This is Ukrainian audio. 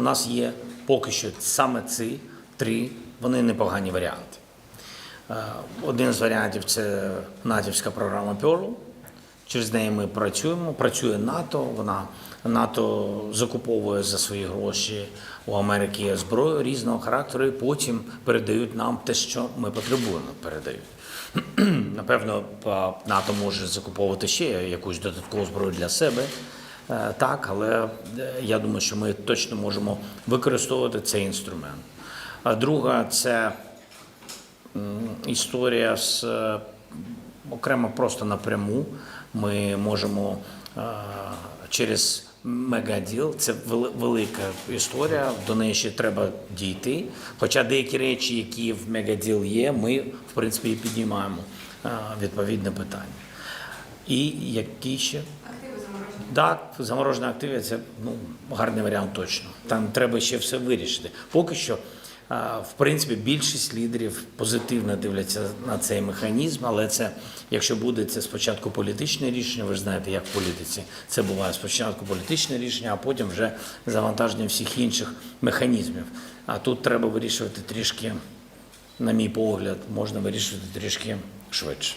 У нас є поки що саме ці три, вони непогані варіанти. Е, Один з варіантів це натівська програма Пьолу. Через неї ми працюємо. Працює НАТО. Вона НАТО закуповує за свої гроші у Америки зброю різного характеру, і потім передають нам те, що ми потребуємо. Передають. Напевно, НАТО може закуповувати ще якусь додаткову зброю для себе. Е, Так, але е, я думаю, що ми точно можемо використовувати цей інструмент. А друга це історія з е, окремо просто напряму. Ми можемо через мегаділ, це велика історія, до неї ще треба дійти. Хоча деякі речі, які в мегаділ є, ми в принципі і піднімаємо відповідне питання. І які ще. Так, заморожені активи це ну, гарний варіант точно. Там треба ще все вирішити. Поки що, в принципі, більшість лідерів позитивно дивляться на цей механізм, але це, якщо буде це спочатку політичне рішення, ви ж знаєте, як в політиці це буває спочатку політичне рішення, а потім вже завантаження всіх інших механізмів. А тут треба вирішувати трішки, на мій погляд, можна вирішувати трішки швидше.